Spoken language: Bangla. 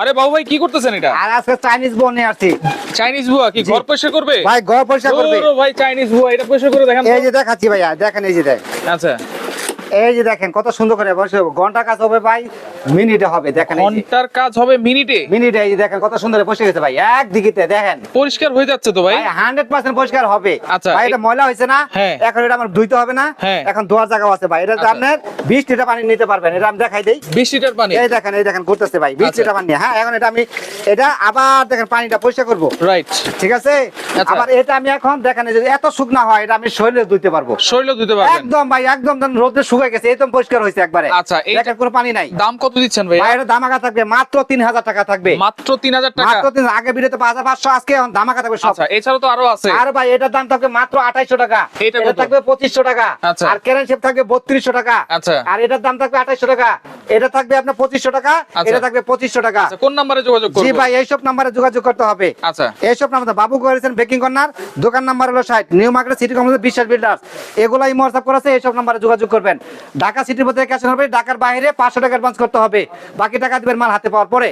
আরে বাবু ভাই কি করতেছেন এটা? আর আজকে চাইনিজ বোন নিয়ে আসছি। চাইনিজ বুয়া কি? ঘর পয়সা করবে? ভাই ঘর পয়সা করবে। ও ভাই চাইনিজ বুয়া এটা পয়সা করে দেখেন। এই যে দেখাচ্ছি ভাইয়া দেখেন এই যে দেখ। আচ্ছা। এই যে দেখেন কত সুন্দর করে ঘণ্টা কাজ হবে ভাই মিনিটে হবে দেখেন ঘণ্টার কাজ হবে মিনিটে? মিনিটে এই দেখেন কত সুন্দর বসে গেছে ভাই। এক দিকিতে দেখেন। পরিষ্কার হয়ে যাচ্ছে তো ভাই? ভাই হান্ড্রেড পার্সেন্ট পরিষ্কার হবে। আচ্ছা, ভাই এটা ময়লা হয়েছে না। হ্যাঁ। এখন এটা আমার ধুইতে হবে না। হ্যাঁ। এখন ধোয়ার জায়গা আছে ভাই। এটা আচ্ছা। আপনার বিশ লিটার পানি নিতে পারবেন। এটা আমি দেখাই দিই। লিটার পানি? এই দেখেন এই দেখেন করতেছে ভাই। বিশ আচ্ছা। লিটার পানি হ্যাঁ এখন এটা আমি এটা আবার দেখেন পানিটা পরিষ্কার করব। রাইট ঠিক আছে। আবার এটা আমি এখন দেখেন এত শুকনা হয় এটা আমি শরীরে ধুইতে পারব। শরীর দিতে পারবেন। একদম ভাই একদম রোদে শুকায় গেছে একদম পরিষ্কার হয়েছে একবারে। আচ্ছা, এই- কোনো পানি নাই। দাম কত দিচ্ছেন ভাই এটা দামাকা থাকবে মাত্র তিন হাজার টাকা থাকবে। মাত্র তিন হাজার টাকা? মাত্র তিন আগে বিরতে পাঁচ হাজার পাঁচশো আজকে এখন দামাকা থাকবে সব। আচ্ছা এছাড়া তো আরও আছে। আর ভাই এটার দাম থাকবে মাত্র আঠাইশো টাকা। এটা থাকবে পঁচিশশো টাকা। আচ্ছা। আর কেরেন শেপ থাকবে বত্রিশশো টাকা। আচ্ছা। আর এটার দাম থাকবে 2800 টাকা। এটা থাকবে আপনার পঁচিশশো টাকা আচ্ছা। এটা থাকবে পঁচিশশো টাকা। আচ্ছা কোন নাম্বারে যোগাযোগ জি ভাই এইসব নাম্বারে যোগাযোগ করতে হবে। আচ্ছা। এইসব নাম্বার বাবু করেছেন বেকিং কর্নার দোকান নাম্বার হলো ষাট New Market City Complex Biswas Builders. এগুলাই হোয়াটসঅ্যাপ করেছে এইসব নাম্বারে যোগাযোগ করবেন। ঢাকা সিটির মধ্যে ক্যাশ হবে ঢাকার বাইরে পাঁচশো টাকা অ্যাডভান্স করতে হবে। বাকি টাকা দিবেন মাল হাতে পাওয়ার পরে।